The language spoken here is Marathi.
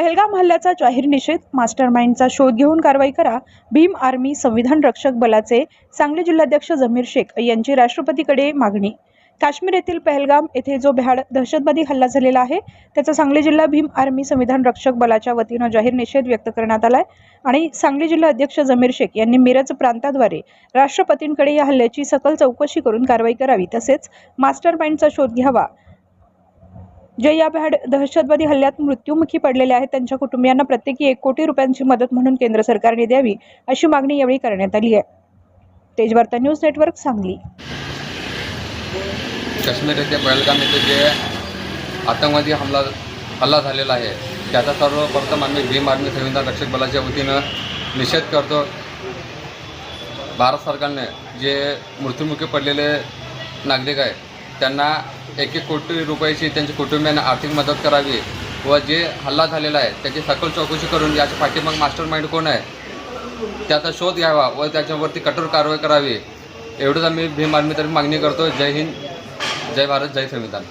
पहलगाम हल्ल्याचा जाहीर निषेध मास्टरमाइंडचा शोध घेऊन कारवाई करा भीम आर्मी संविधान रक्षक बलाचे सांगली जिल्हाध्यक्ष जमीर शेख यांची राष्ट्रपतीकडे मागणी. काश्मीर येथील पहलगाम येथे जो भ्याड दहशतवादी हल्ला झालेला आहे त्याचा सांगली जिल्हा भीम आर्मी संविधान रक्षक बलाच्या वतीनं जाहीर निषेध व्यक्त करण्यात आलाय आणि सांगली जिल्हा अध्यक्ष जमीर शेख यांनी मिरज प्रांताद्वारे राष्ट्रपतींकडे या हल्ल्याची सकल चौकशी करून कारवाई करावी तसेच मास्टर माइंडचा शोध घ्यावा. जे या भ्याड दहशतवादी हल्ल्यात मृत्युमुखी पडलेले आहेत त्यांच्या कुटुंबियांना प्रत्येकी एक कोटी रुपयांची मदत म्हणून केंद्र सरकारने द्यावी अशी मागणी यावेळी करण्यात आली आहे. तेजवार्ता न्यूज नेटवर्क सांगली. काश्मीर येथे पहलगाम येथे जे आतंकवादी हमला हल्ला झालेला आहे त्याचा सर्वप्रथम आम्ही भीम आर्मी संविधान रक्षक बलाच्या वतीनं निषेध करतो. भारत सरकारने जे मृत्युमुखी पडलेले नागरिक आहेत त्यांना एक एक कोटी रुपयाची त्यांच्या कुटुंबियांना आर्थिक मदत करावी व जे हल्ला झालेला आहे त्याची सखोल चौकशी करून याच्या पाठीमाग मास्टर माइंड कोण आहे त्याचा शोध घ्यावा व त्याच्यावरती कठोर कारवाई करावी. एवढंच आम्ही भीम आर्मीतर्फे मागणी करतो. जय हिंद जय भारत जय संविधान.